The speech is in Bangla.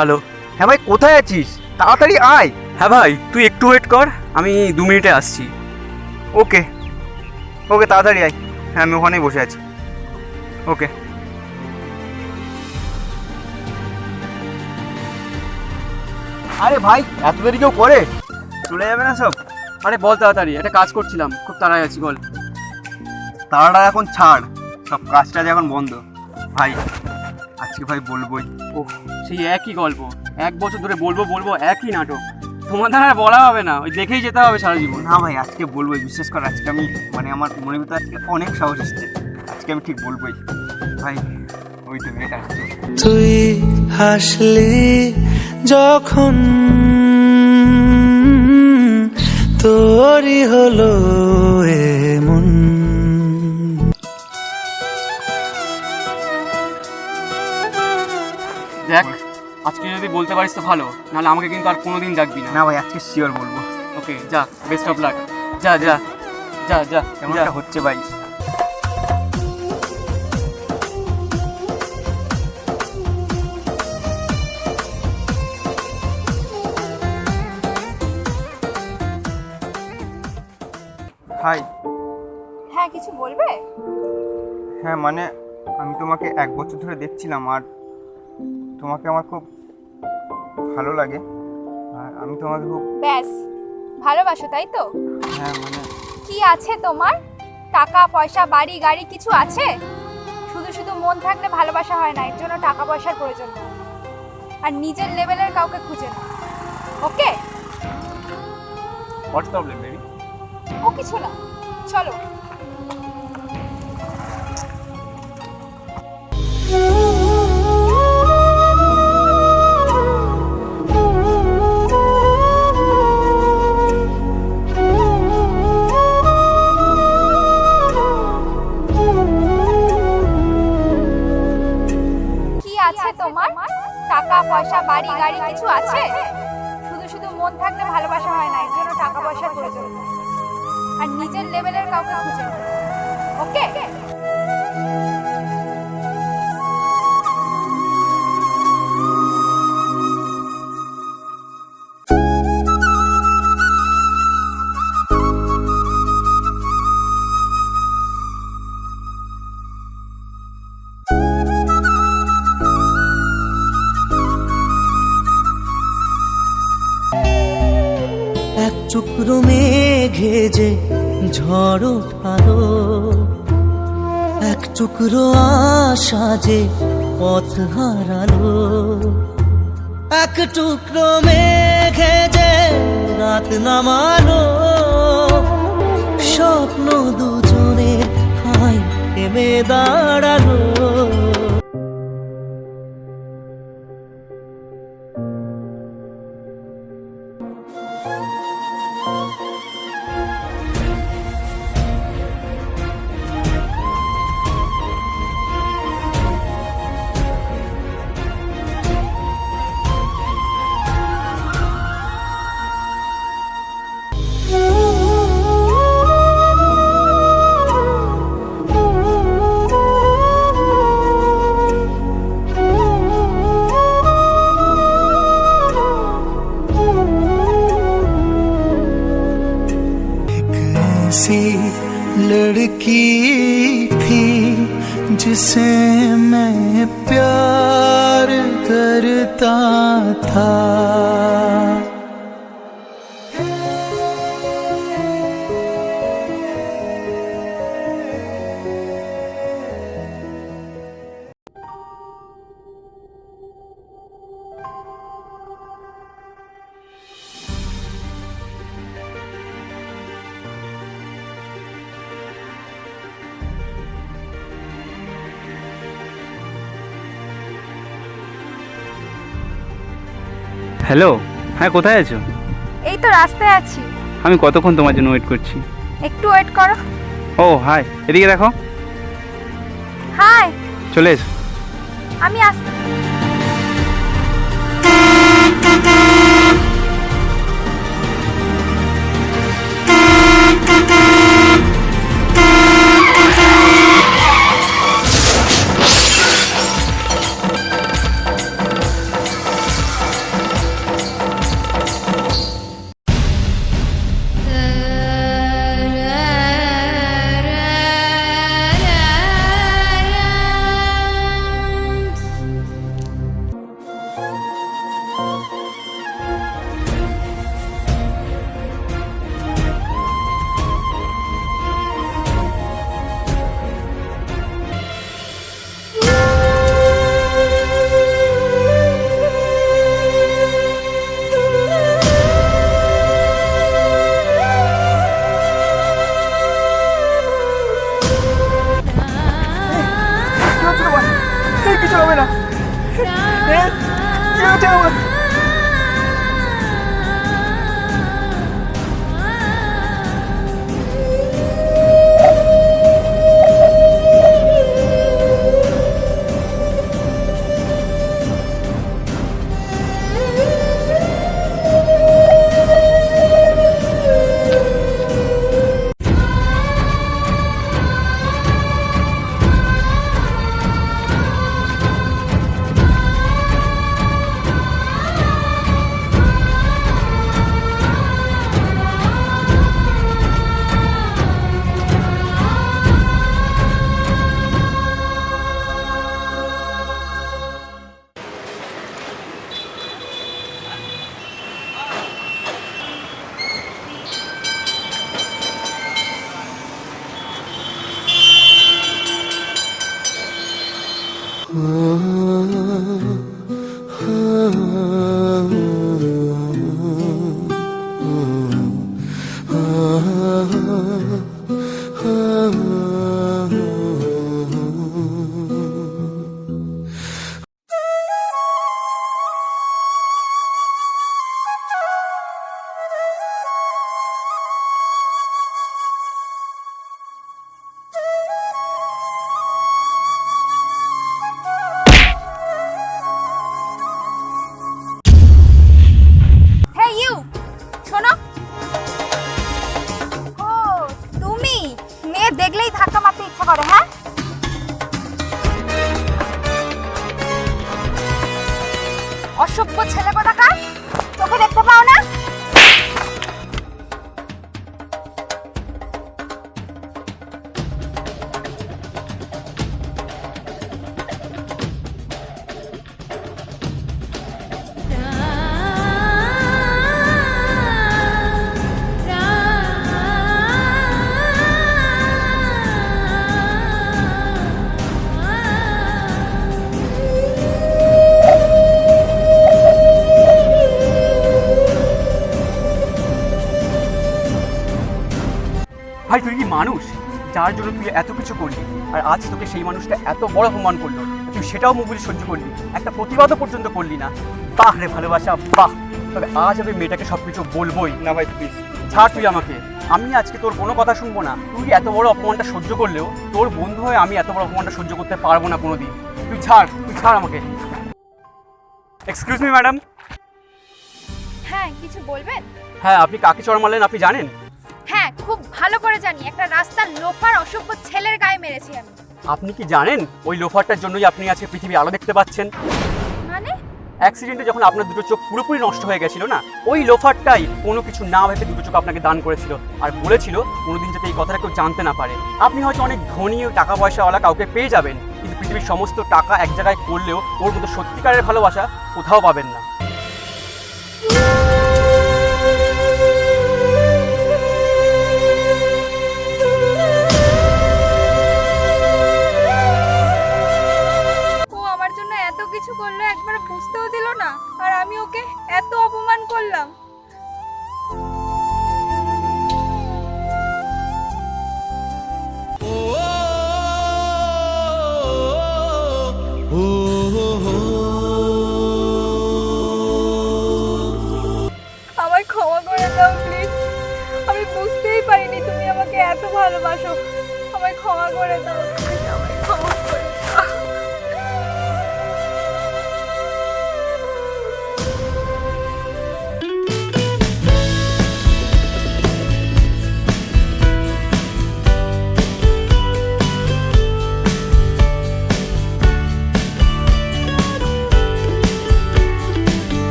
হ্যালো। হ্যাঁ ভাই কোথায় আছিস? তাড়াতাড়ি আয়। হ্যাঁ ভাই তুই একটু ওয়েট কর আমি দু মিনিটে আসছি। ওকে। ওকে তাড়াতাড়ি আয়। হ্যাঁ আমি ওখানেই বসে আছি। ওকে। আরে ভাই এত দেরি কেউ করে? চলে যাবে না সব? আরে বল তাড়াতাড়ি একটা কাজ করছিলাম। খুব তাড়াই আছি বল। তাড়াটা এখন ছাড়। সব কাজ টাজ এখন বন্ধ। ভাই আজকে ভাই বলবোই। ও সেই একই গল্প। এক বছর ধরে বলব বলব একই নাটক। তোমার দ্বারা আর বলা হবে না ওই দেখেই যেতে হবে সারা জীবন। না ভাই আজকে বলবোই বিশেষ করে আজকে আমি মানে আমার মনে ভিতরে আজকে অনেক সাহস এসছে। আজকে আমি ঠিক বলবোই। ভাই ওই তো মেয়েটা আসছে। তুই হাসলি যখন তোরই হলো এমন দেখ আজকে যদি বলতে পারিস তো ভালো নাহলে আমাকে কিন্তু আর কোনোদিন ডাকবি না। না ভাই আজকে শিওর বলব। ওকে যা বেস্ট অফ লাক যা যা যা যা যা। এমনটা হচ্ছে ভাই। হাই হ্যাঁ কিছু বলবে? হ্যাঁ মানে আমি তোমাকে এক বছর ধরে দেখছিলাম আর তোমাকে আমার খুব ভালো লাগে আর আমি তোমাকে খুব ব্যাস ভালোবাসো তাই তো? হ্যাঁ মানে কি আছে তোমার? টাকা পয়সা বাড়ি গাড়ি কিছু আছে? শুধু শুধু মন থাকলে ভালোবাসা হয় না এর জন্য টাকা পয়সার প্রয়োজন আর নিজের লেভেলের কাউকে খুঁজে না ওকে? হোয়াটস প্রবলেম বেবি ও কিছু না। চলো। আর নিজের লেভেলের কাউকে খুঁজে। ওকে চুকরো মেঘে যে ঝড় উঠালো এক টুকরো আশা যে পথ হারালো। এক টুকরো মেঘে যে রাত নামালো। স্বপ্ন দুজনের হাই থেমে দাঁড়াল। लड़की थी जिसे হ্যালো? হ্যাঁ কোথায় আছো? এই তো রাস্তায় আছি। আমি কতক্ষণ তোমার জন্য ওয়েট করছি? একটু ওয়েট করো। ও হাই এদিকে দেখো। হাই চলে এসো। আমি আসছি অসভ্য ছেলে কোথাকার তোকে দেখতে পাও না? যার জন্য তুই এত কিছু করলি আর আজ তোকে সেই মানুষটা এত বড় অপমান করল তুই সেটাও মুখ সহ্য করলি একটা প্রতিবাদও পর্যন্ত করলি না। বাহ রে ভালোবাসা বাহ। তবে আজ আমি মেয়েটাকে সব কিছু বলবোই। না ভাই প্লিজ ছাড় তুই আমাকে। আমি আজকে তোর কোনো কথা শুনব না। তুই এত বড় অপমানটা সহ্য করলেও তোর বন্ধু হয়ে আমি এত বড় অপমানটা সহ্য করতে পারব না কোনো দিন তুই ছাড় তুই ছাড় আমাকে। এক্সকিউজ মি ম্যাডাম হ্যাঁ কিছু বলবেন? হ্যাঁ আপনি কাকে চড় মারলেন আপনি জানেন? ভালো করে জানি একটা রাস্তার লোফার অসভ্য ছেলের গায়ে মেরেছি আমি। আপনি কি জানেন? ওই লোফারটার জন্যই আপনি আজকে পৃথিবী আলো দেখতে পাচ্ছেন। মানে? অ্যাক্সিডেন্টে যখন আপনার দুটো চোখ পুরোপুরি নষ্ট হয়ে গেছিল না ওই লোফারটাই কোনো কিছু না ভেবে দুটো চোখ আপনাকে দান করেছিল আর বলেছিল কোনোদিন যাতে এই কথাটা কেউ জানতে না পারে। আপনি হয়তো অনেক ধনী টাকা পয়সাওয়ালা কাউকে পেয়ে যাবেন কিন্তু পৃথিবীর সমস্ত টাকা এক জায়গায় করলেও ওর মতো সত্যিকারের ভালোবাসা কোথাও পাবেন না। করল একবার বুঝতেও দিল না আর আমি ওকে এত অপমান করলাম আমায় ক্ষমা করে দাও আমি বুঝতেই পারিনি তুমি আমাকে এত ভালোবাসো আমায় ক্ষমা করে দাও আমায় ক্ষমা করে দাও